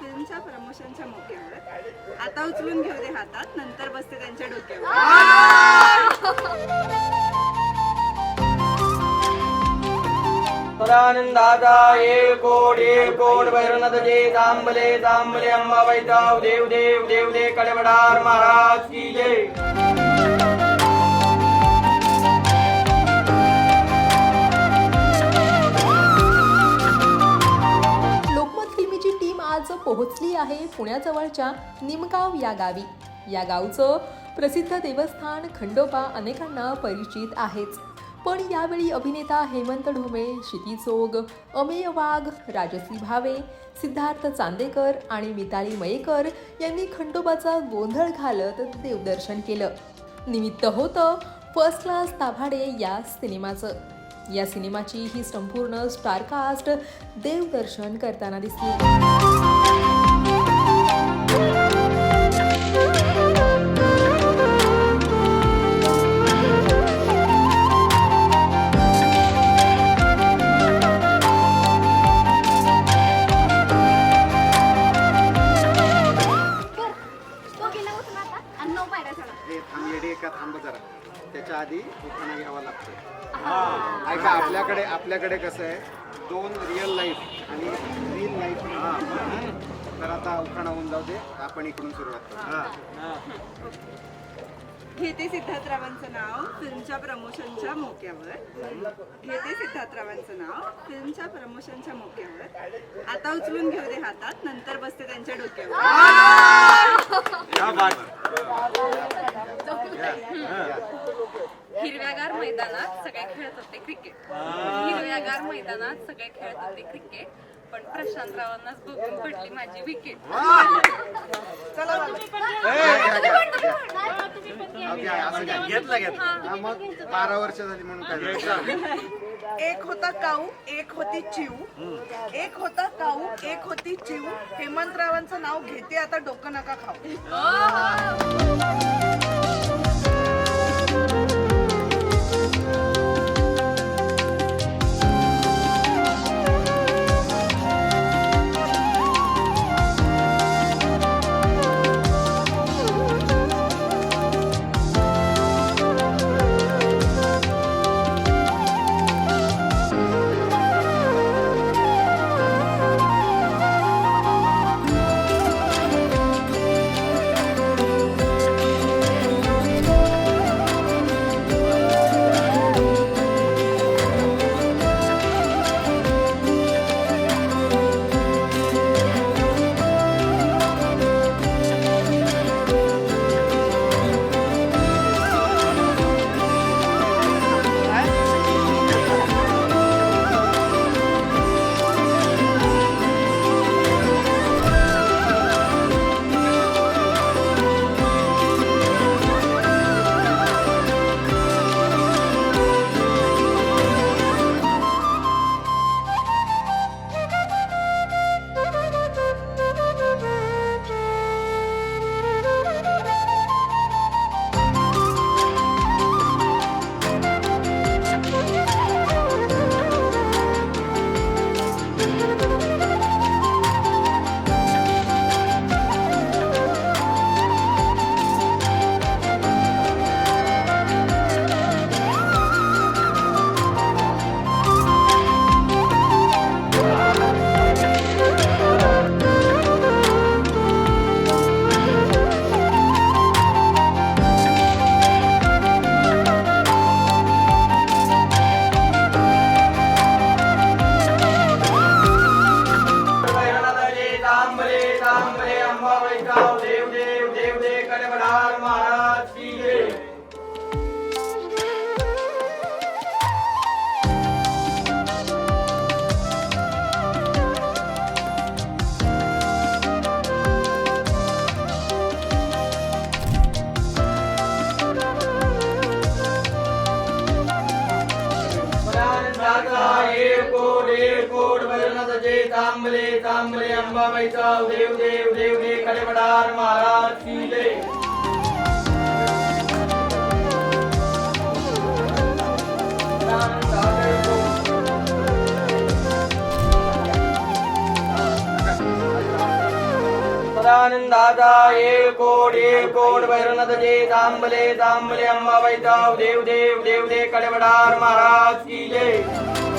फिल्मच्या प्रमोशनच्या मोक्यावर आता उचलून घेऊ दे हातात नंतर बसते त्यांच्या डोक्यावर. सदानंदाचा एक कोट एक भैरवनाथ जे तांबले तांबले अंबाबाई जाव देव देव देव दे कडवडार महाराज की जय. पुण्याजवळच्या निमगाव या गावी. या गावचं प्रसिद्ध देवस्थान खंडोबा अनेकांना परिचित आहेच. पण यावेळी अभिनेता हेमंत ढोमे क्षिती चोग अमेय वाघ राजश्री भावे सिद्धार्थ चांदेकर आणि मिताली मयेकर यांनी खंडोबाचा गोंधळ घालत देवदर्शन केलं. निमित्त होतं फर्स्ट क्लास ताभाडे या सिनेमाचं. या सिनेमाची ही संपूर्ण स्टारकास्ट देवदर्शन करताना दिसली. आणि नऊ पायऱ्या चढा हे थांब येडे का थांब जरा. त्याच्या आधी उखाणा घ्यावा लागतो ऐका आपल्याकडे आपल्याकडे कसं आहे? दोन रिअल लाईफ आणि रील लाईफ तर आता उखाणा होऊन जाऊ दे. आपण इकडून सुरुवात करू. घेते सिद्धार्थरावांचं नाव फिल्मच्या प्रमोशनच्या मोक्यावर. घेते सिद्धार्थरावांचं नाव फिल्मच्या प्रमोशनच्या मोक्यावर. आता उचलून घेऊ दे हातात नंतर बसते त्यांच्या डोक्यावर. हिरव्यागार मैदानात सगळे खेळत होते क्रिकेट हिरव्यागार मैदानात सगळे खेळत होते क्रिकेट पण प्रशांतरावांनाच बघून पडली माझी विकेट घेतलं घेतलं. मग बारा वर्ष झाली म्हणून काय? एक होता काऊ एक होती चिऊ. एक होता काऊ एक होती चिऊ. हेमंतरावांचं नाव घेते आता डोकं नका खाऊ. भैरवनाथ जे तांबले तांबले देव देव देव दे कडवडार महाराज की जय. सदानंदाचा एक कोड एक कोट भैरवनाथ जय तांबले तांबले अंबाबाई देव देव देव दे कडवडार महाराज की जय.